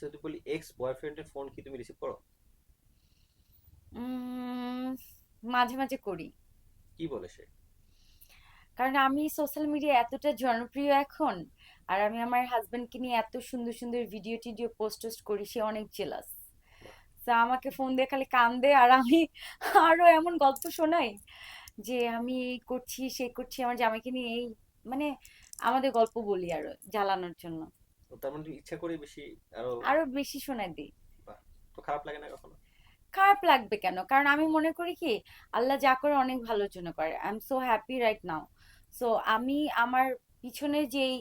আচ্ছা যদি বলি এক্স বয়ফ্রেন্ডের ফোন কি তুমি রিসিভ করো? মাঝে মাঝে করি। কি বলে সে? কারণ আমি সোশ্যাল মিডিয়া এতটা জনপ্রিয় এখন আর আমি আমার হাজবেন্ডকে নিয়ে এত সুন্দর সুন্দর ভিডিও টিডিও পোস্ট টোস্ট করি সে অনেক জেলাস তা আমাকে ফোন দিয়ে খালি কান কান্দে আর আমি আরও এমন গল্প শোনাই যে আমি এই করছি সেই করছি আমার জামাইকে নিয়ে এই মানে আমাদের গল্প বলি আরও জ্বালানোর জন্য। তার মানে ইচ্ছা করে বেশি আরও আরও বেশি দিই। তো খারাপ লাগে না কখনো? খারাপ লাগবে কেন? কারণ আমি মনে করি কি আল্লাহ যা করে অনেক ভালোর জন্য করে। I am so happy right now so আমি আমার পিছনে যেই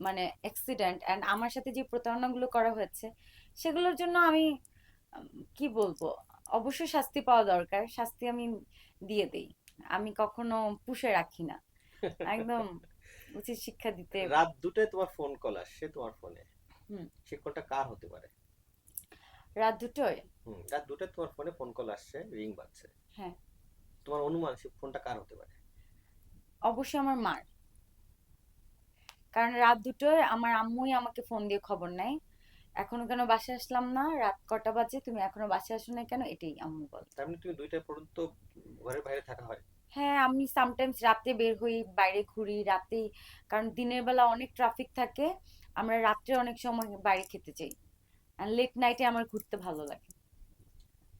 মানে অ্যাক্সিডেন্ট অ্যান্ড আমার সাথে যে প্রতারণাগুলো করা হয়েছে সেগুলোর জন্য আমি কি বলব? অবশ্যই শাস্তি পাওয়া দরকার। শাস্তি আমি দিয়ে দেই। আমি কখনো পুষে রাখি না। একদম। উচিত শিক্ষা দিতে। রাত দুটায় তোমার ফোন কল আসছে তোমার ফোনে হুম। সে কলটা কার হতে পারে? রাত দুটোয়? হুম রাত দুটায় তোমার ফোনে ফোন কল আসছে রিং বাজছে। হ্যাঁ। তোমার অনুমান সে ফোনটা কার হতে পারে? অবশ্যই আমার মার। কারণ রাত দুটোয় আমার আম্মুই আমাকে ফোন দিয়ে খবর নেয়। এখনও কেন বাসায় আসলাম না? রাত কটা বাজে? তুমি এখনও বাসায় আসো না কেন? এটাই আম্মু বল তার মানে তুমি দুইটা পর্যন্ত ঘরের বাইরে থাকা হয়? হ্যাঁ আমি সামটাইমস রাতে বের হই বাইরে ঘুরি রাতে কারণ দিনের বেলা অনেক ট্রাফিক থাকে আমরা রাত্রে অনেক সময় বাইরে খেতে যাই। আর লেট নাইটে আমার ঘুরতে ভালো লাগে।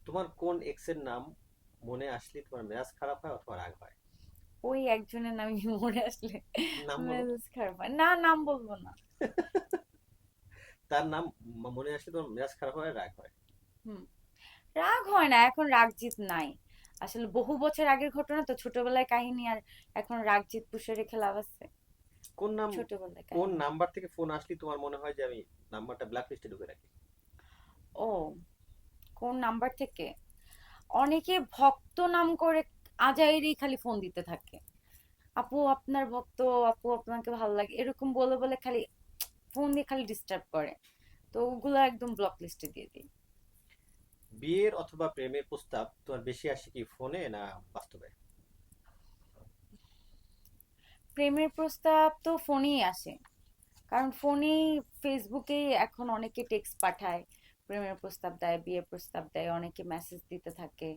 তোমার কোন এক্সের নাম মনে আসলে তোমার মেজাজ খারাপ হয় অথবা রাগ হয়? ওই একজনের নাম মনে আসলে। মেজাজ খারাপ হয়। না নাম বলব না। তার নাম মনে আসলে তোমার মেজাজ খারাপ হয় রাগ হয়? রাগ হয় না এখন রাগ জিত নাই। আসলে বহু বছর আগের ঘটনা তো ছোটবেলায় কাহিনী আর এখন রাগ জিত পুষে রেখে লাভ আছে। কোন নাম ছোটবেলায় কোন নাম্বার থেকে ফোন আসলে তোমার মনে হয় যে আমি নাম্বারটা ব্ল্যাক লিস্টে ঢুকে রাখি? ও কোন নাম্বার থেকে? অনেকে ভক্ত নাম করে আজাইরেই খালি ফোন দিতে থাকে। আপু আপনার ভক্ত আপু আপনাকে ভালো লাগে এরকম বলে বলে খালি ফোন দিয়ে খালি ডিস্টার্ব করে। তো ওগুলো একদম ব্লক লিস্টে দিয়ে দিই। বিয়ের অথবা প্রেমের প্রস্তাব তোমার বেশি আসে কি ফোনে না বাস্তবে? প্রেমের প্রস্তাব তো ফোনেই আসে। কারণ ফোনেই ফেসবুকেই এখন অনেকে টেক্সট পাঠায় প্রেমের প্রস্তাব দেয় বিয়ের প্রস্তাব দেয় অনেকে মেসেজ দিতে থাকে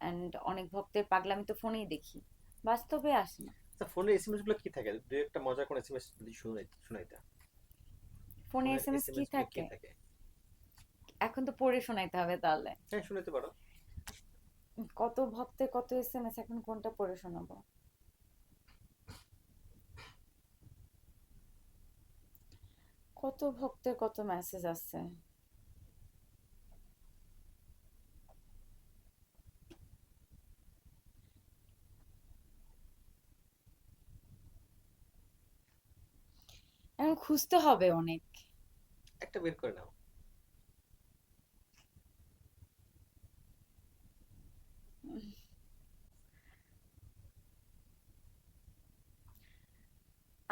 অ্যান্ড অনেক ভক্তের পাগলামি তো ফোনেই দেখি। বাস্তবে আসে না। আচ্ছা ফোনে এসএমএসগুলো কি থাকে? দুই একটা মজা করে এসএমএস যদি শুনাই শুনাইতা। ফোনে এসএমএস কি থাকে? এখন তো পড়ে শোনাইতে হবে তাহলে। হ্যাঁ শুনাইতে পারো। কত ভক্তের কত এসএমএস এখন কোনটা পড়ে শোনাবো? কত ভক্তের কত মেসেজ আছে এখন খুঁজতে হবে অনেক। একটা বের করে নাও।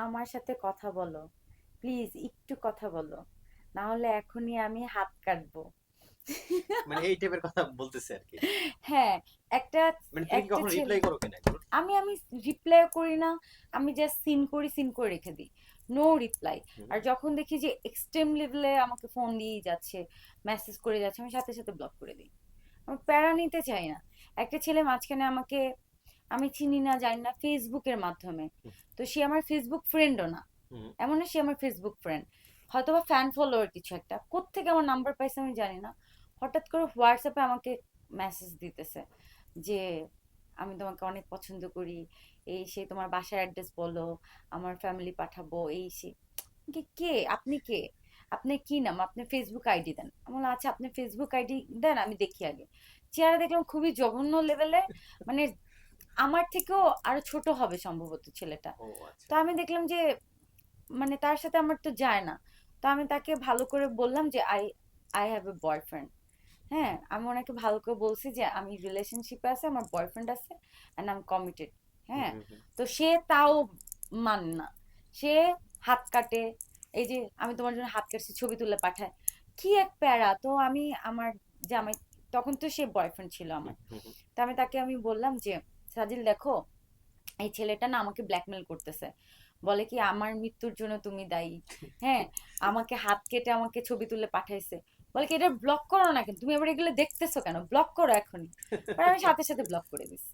আমার সাথে কথা বলো। প্লিজ একটু কথা বলো। না হলে এখনই আমি হাত কাটবো। মানে এই টাইপের কথা বলতেছে আর কি হ্যাঁ একটা মানে তুমি কখনো রিপ্লাই করো কিনা আমি আমি রিপ্লাই করি না। আমি জাস্ট সিন করি সিন করে রেখে দিই। নো রিপ্লাই আর যখন দেখি যে এক্সট্রিম লেভেলে আমাকে ফোন দিয়েই যাচ্ছে মেসেজ করে যাচ্ছে আমি সাথে সাথে ব্লক করে দিই। আমি প্যারা নিতে চাই না। একটা ছেলে মাঝখানে আমাকে আমি চিনি না জানি না ফেসবুকের মাধ্যমে। তো সে আমার ফেসবুক ফ্রেন্ডও না। এমন না সে আমার ফেসবুক ফ্রেন্ড হয়তো বা ফ্যান ফলোয়ার কিছু একটা। কোত্থেকে আমার নাম্বার পাইছে আমি জানি না। হঠাৎ করে হোয়াটসঅ্যাপে আমাকে মেসেজ দিতেছে যে আমি তোমাকে অনেক পছন্দ করি। এই সে তোমার বাসার অ্যাড্রেস বলো আমার ফ্যামিলি পাঠাবো এই সে। কে আপনি কে? আপনার কি নাম? আপনি ফেসবুক আইডি দেন। আমি বললাম আচ্ছা আপনি ফেসবুক আইডি দেন আমি দেখি আগে। চেহারা দেখলাম খুবই জঘন্য লেভেলে মানে আমার থেকেও আরও ছোট হবে সম্ভবত ছেলেটা। আচ্ছা। তো আমি দেখলাম যে মানে তার সাথে আমার তো যায় না। তো আমি তাকে ভালো করে বললাম যে I I have a boyfriend. হ্যাঁ আমি ওনাকে ভালো করে বলছি যে আমি রিলেশনশিপে আছে আমার বয়ফ্রেন্ড আছে অ্যান্ড আই এম কমিটেড হ্যাঁ তো সে তাও মান না। সে হাত কাটে। এই যে আমি তোমার জন্য হাত কাটছি ছবি তুলে পাঠায়। কি এক প্যারা! তো আমি আমার জামাই তখন তো সে বয়ফ্রেন্ড ছিল আমার। তো আমি তাকে আমি বললাম যে সাজিল, দেখো, এই ছেলেটা না আমাকে ব্ল্যাকমেল করতেছে। বলে কি, আমার মৃত্যুর জন্য তুমি দায়ী। হ্যাঁ আমাকে হাত কেটে আমাকে ছবি তুলে পাঠাইছে। বলে কি, এটা ব্লক করো না কেন? তুমি এবার এগুলো দেখতেছো কেন? ব্লক করো এখনই। আমি সাথে সাথে ব্লক করে দিছি।